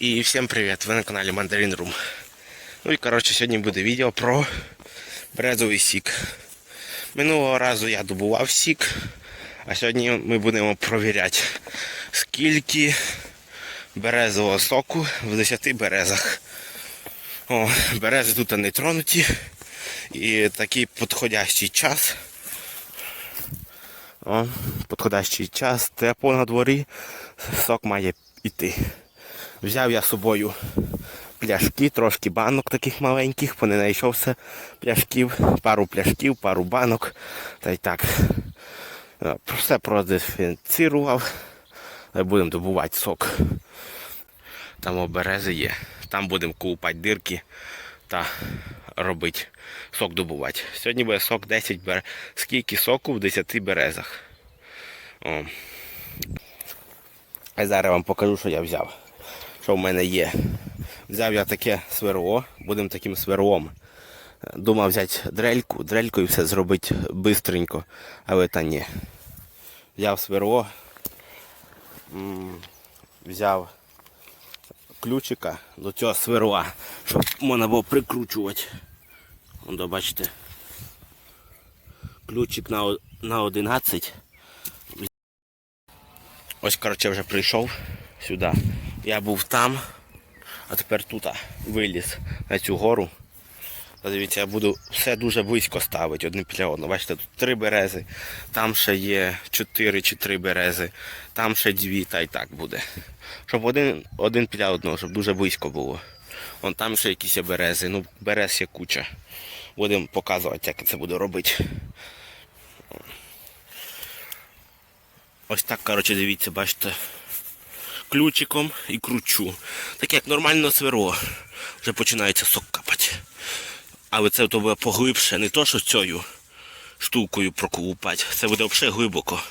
І всім привіт! Ви на каналі Mandarin Room. Ну і коротше сьогодні буде відео про березовий сік. Минулого разу я добував сік, а сьогодні ми будемо провіряти, скільки березового соку в 10 березах. О, берези тут не тронуті. І такий підходящий час. О, підходящий час, тепло на дворі, сок має йти. Взяв я з собою пляшки, трошки банок таких маленьких, не знайшовся пляшків, пару пляшків, пару банок. Та й так. Е, Все продезінфіцірував. Е, Будемо добувати сок. Там оберези є. Там будемо купати дирки та робити сок добувати. Сьогодні буде сок 10 берез. Скільки соку в 10 березах. О. А зараз вам покажу, що я взяв. Що в мене є. Взяв я таке сверло, будемо таким сверлом. Думав взяти дрельку, дрелькою все зробити швидко, але та ні. Взяв сверло, взяв ключика до цього сверла, щоб можна було прикручувати. Вон, бачите. Ключик на, на 11. Ось, коротше, вже прийшов сюди. Я був там, а тепер тут виліз на цю гору. Дивіться, я буду все дуже близько ставити одне біля одного. Бачите, тут три берези, там ще є чотири чи три берези, там ще дві, та й так буде. Щоб один, один біля одного, щоб дуже близько було. Вон там ще якісь є берези, ну берез є куча. Будемо показувати, як я це буду робити. Ось так, коротше, дивіться, бачите, ключиком і кручу. Так як нормально сверло. Вже починається сок капати. Але це то буде поглибше, не то, що цією штукою проколупати. Це буде взагалі глибоко.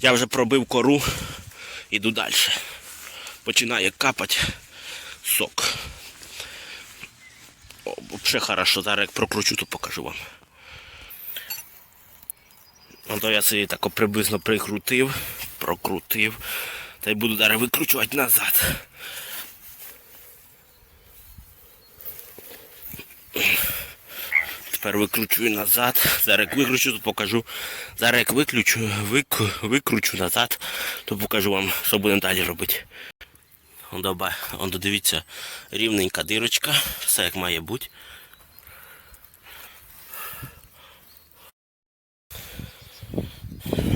Я вже пробив кору, іду далі. Починає капати сок. О, взагалі хорошо, зараз як прокручу, то покажу вам. Ну, то я собі так приблизно прикрутив, прокрутив. Та й буду зараз викручувати назад. Тепер викручую назад. Зараз як викручу, то покажу. Зараз як виключу, вик, викручу назад, то покажу вам, що будемо далі робити. Доба, дивіться, рівненька дирочка, все як має бути.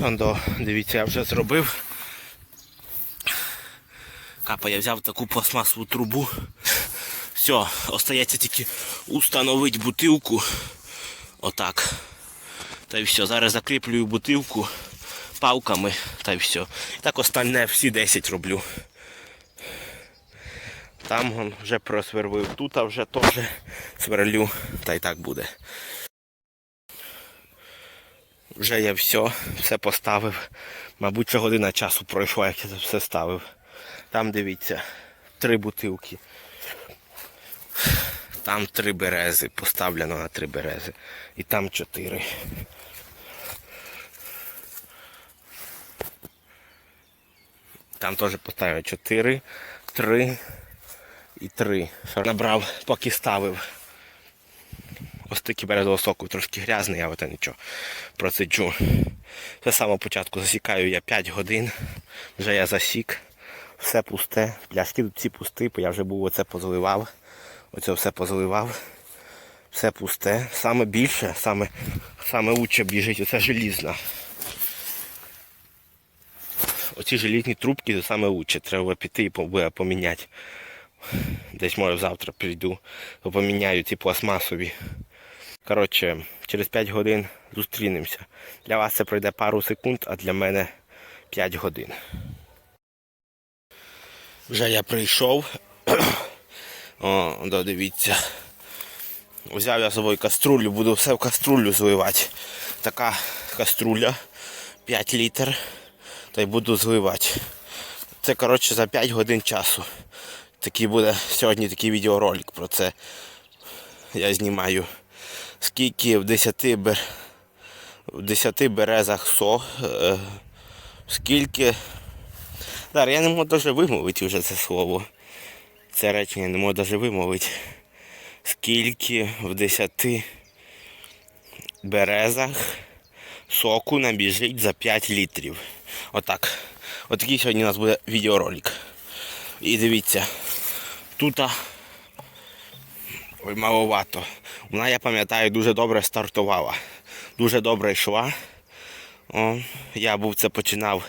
Ондо, дивіться, я вже зробив. Капа, я взяв таку пластмасову трубу. Все, остається тільки установити бутилку. Отак. Та й все. Зараз закріплюю бутилку палками та й все. І так остальне всі 10 роблю. Там вже просверлив, тут вже теж сверлю, та й так буде. Вже я все, все поставив. Мабуть, ще година часу пройшла, як я це все ставив. Там дивіться, три бутилки. Там три берези, поставлено на три берези. І там чотири. Там теж поставив чотири, три і три. Набрав, поки ставив. Ось такий березового соку трошки грязний, але то нічого. Процеджу. Це з початку засікаю я 5 годин. Вже я засік. Все пусте. Пляшки тут всі пусті, бо я вже був оце позаливав. Оце все позаливав. Все пусте. Саме більше, саме, саме лучше біжить оце желізна. Оці желізні трубки саме лучше. Треба піти і поміняти. Десь може завтра прийду, поміняю ці пластмасові. Коротше, через 5 годин зустрінемося. Для вас це пройде пару секунд, а для мене 5 годин. Вже я прийшов. О, да, дивіться. Взяв я з собою каструлю, буду все в каструлю зливати. Така каструля 5 літр. Та й буду зливати. Це коротше за 5 годин часу. Такий буде сьогодні такий відеоролик про це. Я знімаю. Скільки в 10 бер... в 10 березах со, е, скільки Зараз я не можу навіть вимовити вже це слово. Це речення не можу навіть вимовити. Скільки в 10 березах соку набіжить за 5 літрів. Отак. Отакий сьогодні у нас буде відеоролик. І дивіться, тут маловато. Вона, я пам'ятаю, дуже добре стартувала. Дуже добре йшла. О, я був це починав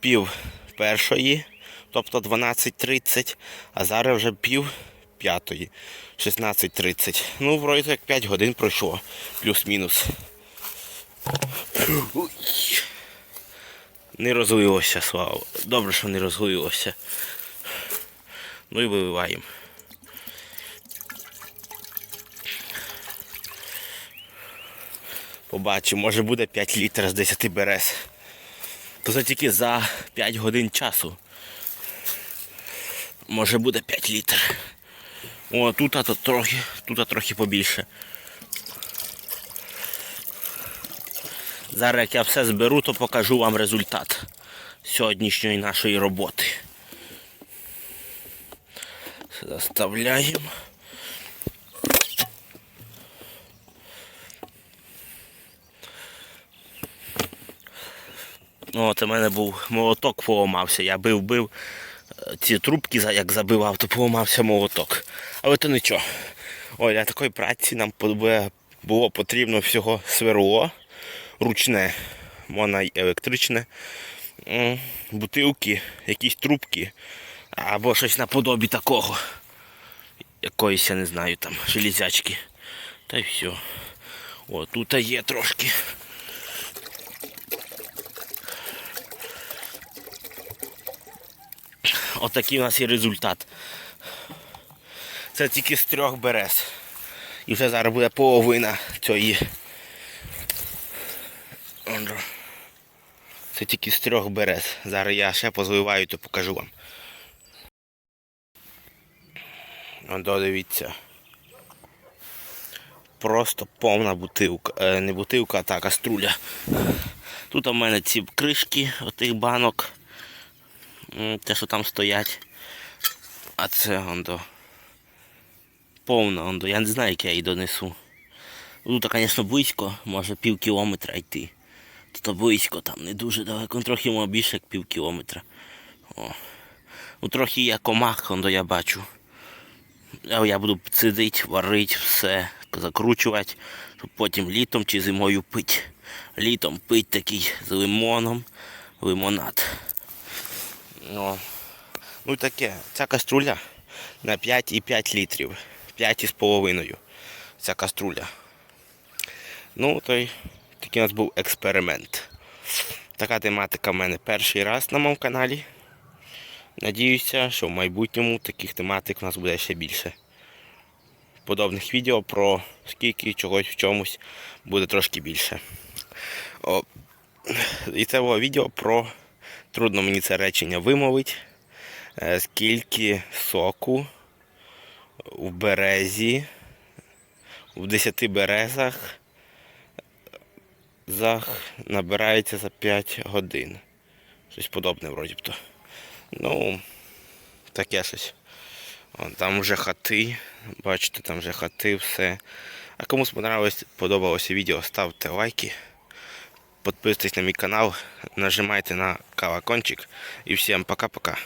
пів першої, тобто 12.30, а зараз вже пів п'ятої, 16.30. Ну, вроді як 5 годин пройшло, плюс-мінус. Не розлилося, слава. Добре, що не розлилося. Ну і виливаємо. Побачимо, може буде 5 літрів з 10 берез. То це тільки за 5 годин часу. Може буде 5 літрів. О, тут а то трохи, тут а трохи побільше. Зараз як я все зберу, то покажу вам результат сьогоднішньої нашої роботи. Заставляємо. От у мене був молоток поламався. Я бив бив е, ці трубки, як забивав, то поламався молоток. Але то нічого. Ой, для такої праці нам було потрібно всього сверло, ручне, можна й електричне, бутилки, якісь трубки або щось наподобі такого. Якоїсь, я не знаю, там, железячки. Та й все. О, тут є трошки. Отакий у нас є результат. Це тільки з трьох берез. І вже зараз буде половина цієї. Це тільки з трьох берез. Зараз я ще позливаю, то покажу вам. Ондо, дивіться. Просто повна бутилка. Е, не бутилка, а та каструля. Тут у мене ці кришки отих банок. Те, що там стоять. А це ондо. Повна ондо. Я не знаю, як я її донесу. Тут, звісно, близько, може пів кілометра йти. Тут близько, там не дуже далеко, ну, трохи може більше як пів кілометра. О. Ну трохи є комах, ондо я бачу. Я буду цидити, варити, все, закручувати, щоб потім літом чи зимою пити. Літом пить такий з лимоном, лимонад. Ну, ну таке, ця каструля на 5,5 літрів. 5,5 ця каструля. Ну, то й такий у нас був експеримент. Така тематика в мене перший раз на моєму каналі. Надіюся, що в майбутньому таких тематик у нас буде ще більше. Подобних відео про скільки чогось в чомусь буде трошки більше. О, і це було відео про трудно мені це речення вимовити. Е, Скільки соку в березі, в 10 березах зах набирається за 5 годин. Щось подобне вроді б то. Ну, таке щось. Вон, там вже хати, бачите, там вже хати, все. А кому сподобалось, подобалося відео, ставте лайки. Підписуйтесь на мій канал, нажимайте на колокольчик. І всім пока-пока.